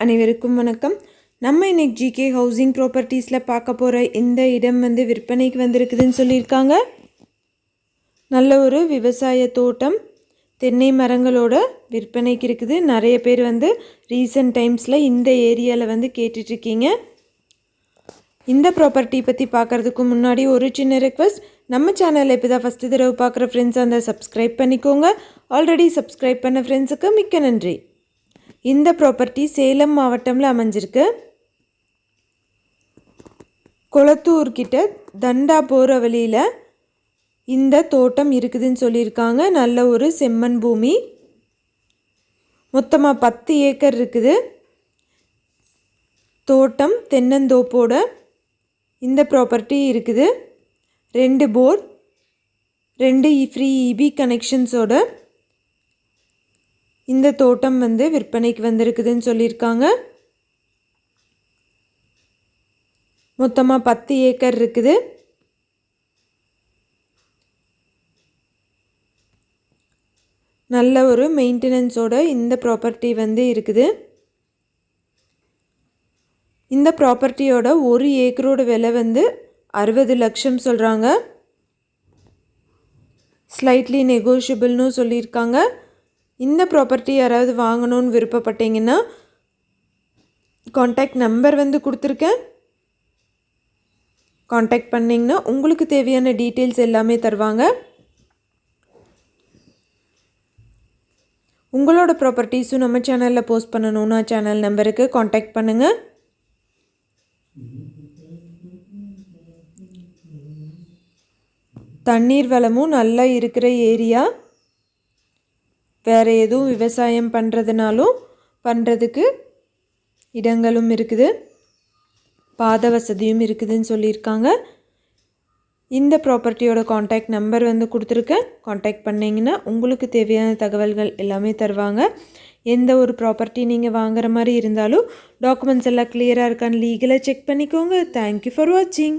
அனைவருக்கும் வணக்கம். நம்ம இன்னைக்கு ஜிகே ஹவுசிங் ப்ராப்பர்ட்டிஸில் பார்க்க போகிற இந்த இடம் வந்து விற்பனைக்கு வந்திருக்குதுன்னு சொல்லியிருக்காங்க. நல்ல ஒரு விவசாய தோட்டம் தென்னை மரங்களோட விற்பனைக்கு இருக்குது. நிறைய பேர் வந்து ரீசெண்ட் டைம்ஸில் இந்த ஏரியாவில் வந்து கேட்டுட்ருக்கீங்க. இந்த ப்ராப்பர்ட்டி பற்றி பார்க்குறதுக்கு முன்னாடி ஒரு சின்ன ரெக்வஸ்ட் நம்ம சேனலில் இப்போ தான் ஃபஸ்ட்டு தடவை பார்க்குற ஃப்ரெண்ட்ஸ் அந்த சப்ஸ்கிரைப் பண்ணிக்கோங்க. ஆல்ரெடி சப்ஸ்கிரைப் பண்ண ஃப்ரெண்ட்ஸுக்கு மிக்க நன்றி. இந்த ப்ராப்பர்ட்டி சேலம் மாவட்டமில் அமைஞ்சிருக்கு. கொளத்தூர்கிட்ட தண்டா போகிற வழியில் இந்த தோட்டம் இருக்குதுன்னு சொல்லியிருக்காங்க. நல்ல ஒரு செம்மண் பூமி. மொத்தமாக பத்து ஏக்கர் இருக்குது. தோட்டம் தென்னந்தோப்போட இந்த ப்ராப்பர்ட்டி இருக்குது. ரெண்டு போர் ரெண்டு ஃப்ரீ இபி கனெக்ஷன்ஸோட இந்த தோட்டம் வந்து விற்பனைக்கு வந்திருக்குதுன்னு சொல்லியிருக்காங்க. மொத்தமாக பத்து ஏக்கர் இருக்குது. நல்ல ஒரு மெயின்டெனன்ஸோட இந்த ப்ராப்பர்ட்டி வந்து இருக்குது. இந்த ப்ராப்பர்ட்டியோட ஒரு ஏக்கரோட விலை வந்து அறுபது லட்சம் சொல்கிறாங்க ஸ்லைட்லி நெகோஷியபிள்னு சொல்லியிருக்காங்க. இந்த ப்ராப்பர்ட்டி யாராவது வாங்கணும்னு விருப்பப்பட்டீங்கன்னா காண்டாக்ட் நம்பர் வந்து கொடுத்துருக்கேன். காண்டாக்ட் பண்ணிங்கன்னா உங்களுக்கு தேவையான டீட்டெயில்ஸ் எல்லாமே தருவாங்க. உங்களோட ப்ராப்பர்ட்டிஸும் நம்ம சேனலில் போஸ்ட் பண்ணணும்னா சேனல் நம்பருக்கு காண்டாக்ட் பண்ணுங்கள் தண்ணீர் வளமும் நல்லா இருக்கிற ஏரியா வேறு எதுவும் விவசாயம் பண்ணுறதுனாலும் பண்ணுறதுக்கு இடங்களும் இருக்குது. பாத வசதியும் இருக்குதுன்னு சொல்லியிருக்காங்க. இந்த ப்ராப்பர்ட்டியோட காண்டாக்ட் நம்பர் வந்து கொடுத்துருக்கேன். காண்டாக்ட் பண்ணிங்கன்னா உங்களுக்கு தேவையான தகவல்கள் எல்லாமே தருவாங்க. எந்த ஒரு ப்ராப்பர்ட்டி நீங்கள் வாங்குற மாதிரி இருந்தாலும் டாக்குமெண்ட்ஸ் எல்லாம் கிளியராக இருக்கான்னு லீகலாக செக் பண்ணிக்கோங்க. தேங்க்யூ ஃபார் வாட்சிங்